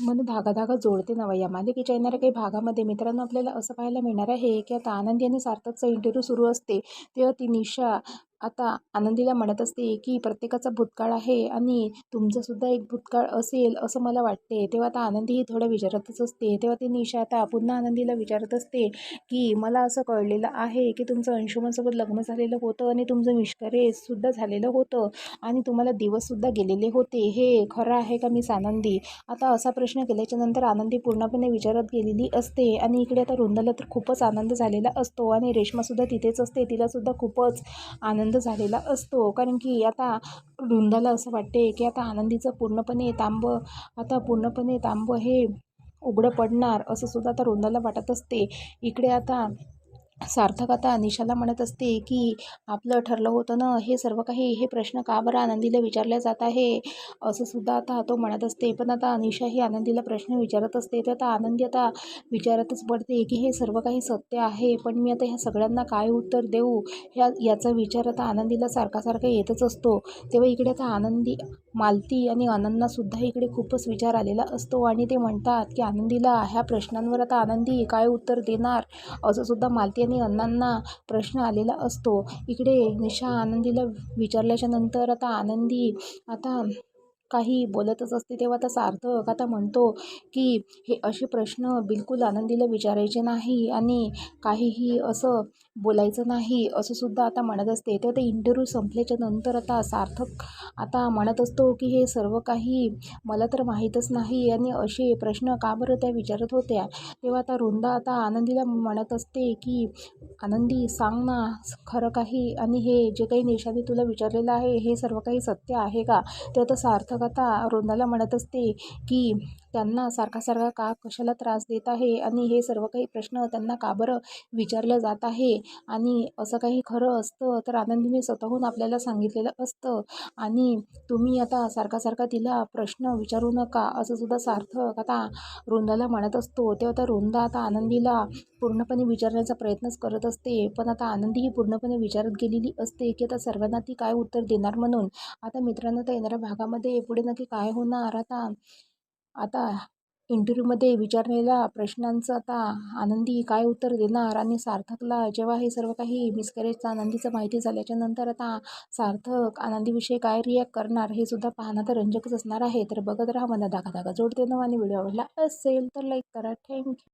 मन धागाधागा जोडते नवा. या मालिकेच्या येणाऱ्या काही भागामध्ये मित्रांनो आपल्याला असं पाहायला मिळणार आहे की आता आनंदी आणि सार्थकचा इंटरव्ह्यू सुरू असते. तेव्हा ती निशा आता आनंदीला म्हणत असते की प्रत्येकाचा भूतकाळ आहे आणि तुमचंसुद्धा एक भूतकाळ असेल असं मला वाटते. तेव्हा आता आनंदीही थोडं विचारतच असते. तेव्हा ती निशा आता पुन्हा आनंदीला विचारत असते की मला असं कळलेलं आहे की तुमचं अंशुमनसोबत लग्न झालेलं होतं आणि तुमचं मिष्करेजसुद्धा झालेलं होतं आणि तुम्हाला दिवससुद्धा गेलेले होते. हे खरं आहे का मिस आनंदी? आता असा प्रश्न केल्याच्यानंतर आनंदी पूर्णपणे विचारत गेलेली असते आणि इकडे आता रुंदला तर खूपच आनंद झालेला असतो आणि रेश्मासुद्धा तिथेच असते. तिलासुद्धा खूपच आनंद झालेला असतो. कारण की आता वृंदाला असं वाटते की आता आनंदीचं पूर्णपणे तांब आता पूर्णपणे तांब हे उघडं पडणार असं सुद्धा आता वृंदाला वाटत असते. इकडे आता सार्थक आता निशाला म्हणत असते की आपलं ठरलं होतं ना हे सर्व काही हे प्रश्न का बरं आनंदीला विचारले जात आहे? असं सुद्धा आता तो म्हणत असते. पण आता अनिशा ही आनंदीला प्रश्न विचारत असते. तर आता आनंदी आता विचारतच पडते की हे सर्व काही सत्य आहे पण मी आता ह्या सगळ्यांना काय उत्तर देऊ? ह्या याचा विचार आता आनंदीला सारखा सारखा येतच असतो. तेव्हा इकडे आता आनंदी मालती आणि आनंदनासुद्धा इकडे खूपच विचार आलेला असतो आणि ते म्हणतात की आनंदीला ह्या प्रश्नांवर आता आनंदी काय उत्तर देणार? असं सुद्धा मालती आणि अण्णांना प्रश्न आलेला असतो. इकडे निशा आनंदीला विचारल्याच्या नंतर आता आनंदी आता काही बोलतच असते तेव्हा आता सार्थक आता म्हणतो की हे असे प्रश्न बिलकुल आनंदीला विचारायचे नाही आणि काहीही असं बोलायचं नाही असं सुद्धा आता म्हणत असते. तेव्हा ते इंटरव्ह्यू संपल्याच्या नंतर आता सार्थक आता म्हणत असतो की हे सर्व काही मला तर माहीतच नाही आणि असे प्रश्न का बरं त्या विचारत होत्या? तेव्हा आता रुंदा आता आनंदीला म्हणत असते की आनंदी सांग ना खरं काही आणि हे जे काही निशाने तुला विचारलेलं आहे हे सर्व काही सत्य आहे का? ते आता सार्थक आता वृंदाला म्हणत असते की त्यांना सारखा सारखा का कशाला त्रास देत आहे? आणि हे सर्व काही प्रश्न त्यांना का बरं विचारलं जात आहे? आणि असं काही खरं असतं तर आनंदीने स्वतःहून आपल्याला सांगितलेलं असतं. आणि तुम्ही आता सारखा सारखा तिला प्रश्न विचारू नका असं सुद्धा सार्थक आता रुंदाला म्हणत असतो. तेव्हा आता रुंदा आता आनंदीला पूर्णपणे विचारण्याचा प्रयत्नच करत असते. पण आता आनंदी ही पूर्णपणे विचारत गेलेली असते की आता सर्वांना ती काय उत्तर देणार म्हणून? आता मित्रांनो तर येणाऱ्या भागामध्ये पुढे नक्की काय होणार? आता आता इंटरव्ह्यूमध्ये विचारलेल्या प्रश्नांचं आता आनंदी काय उत्तर देणार आणि सार्थकला जेव्हा हे सर्व काही मिसकॅरेजचं आनंदीचं माहिती झाल्याच्यानंतर आता सार्थक आनंदीविषयी काय रिॲक्ट करणार हे सुद्धा पाहणं तर रंजकच असणार आहे. तर बघत राहा मला दाखा दाखा जोडते ना आणि व्हिडिओ आवडला असेल तर लाईक करा. थँक्यू